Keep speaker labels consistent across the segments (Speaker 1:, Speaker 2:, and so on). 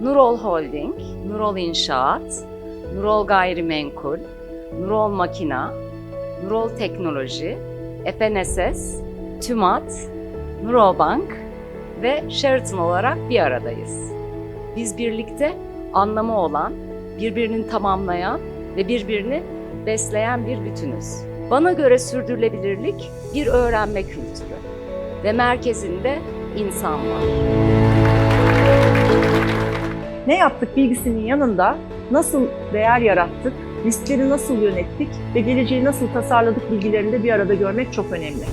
Speaker 1: Nurol Holding, Nurol İnşaat, Nurol Gayrimenkul, Nurol Makina, Nurol Teknoloji, FNSS, TÜMAT, Nurol Bank ve Sheraton olarak bir aradayız. Biz birlikte anlamı olan, birbirini tamamlayan ve birbirini besleyen bir bütünüz. Bana göre sürdürülebilirlik bir öğrenme kültürü ve merkezinde insan var.
Speaker 2: Ne yaptık bilgisinin yanında nasıl değer yarattık, riskleri nasıl yönettik ve geleceği nasıl tasarladık bilgilerini de bir arada görmek çok önemli.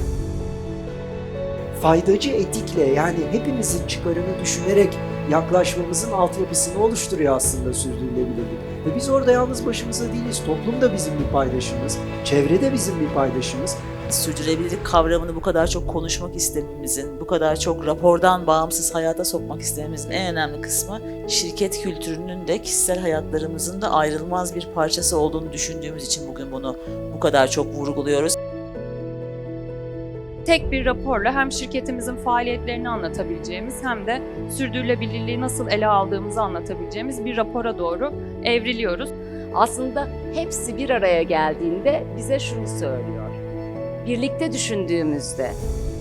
Speaker 3: faydacı etikle yani hepimizin çıkarını düşünerek yaklaşmamızın altyapısını oluşturuyor aslında sürdürülebilirlik. Ve biz orada yalnız başımıza değiliz. Toplum da bizim bir paydaşımız, çevre de bizim bir paydaşımız.
Speaker 4: sürdürülebilirlik kavramını bu kadar çok konuşmak istememizin, bu kadar çok rapordan bağımsız hayata sokmak istememizin en önemli kısmı şirket kültürünün de kişisel hayatlarımızın da ayrılmaz bir parçası olduğunu düşündüğümüz için bugün bunu bu kadar çok vurguluyoruz.
Speaker 5: Tek bir raporla hem şirketimizin faaliyetlerini anlatabileceğimiz hem de sürdürülebilirliği nasıl ele aldığımızı anlatabileceğimiz bir rapora doğru evriliyoruz.
Speaker 1: Aslında hepsi bir araya geldiğinde bize şunu söylüyor. Birlikte düşündüğümüzde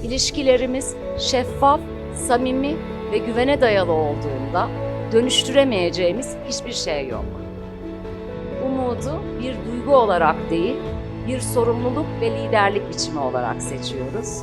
Speaker 1: ilişkilerimiz şeffaf, samimi ve güvene dayalı olduğunda dönüştüremeyeceğimiz hiçbir şey yok. Umudu bir duygu olarak değil, bir sorumluluk ve liderlik biçimi olarak seçiyoruz.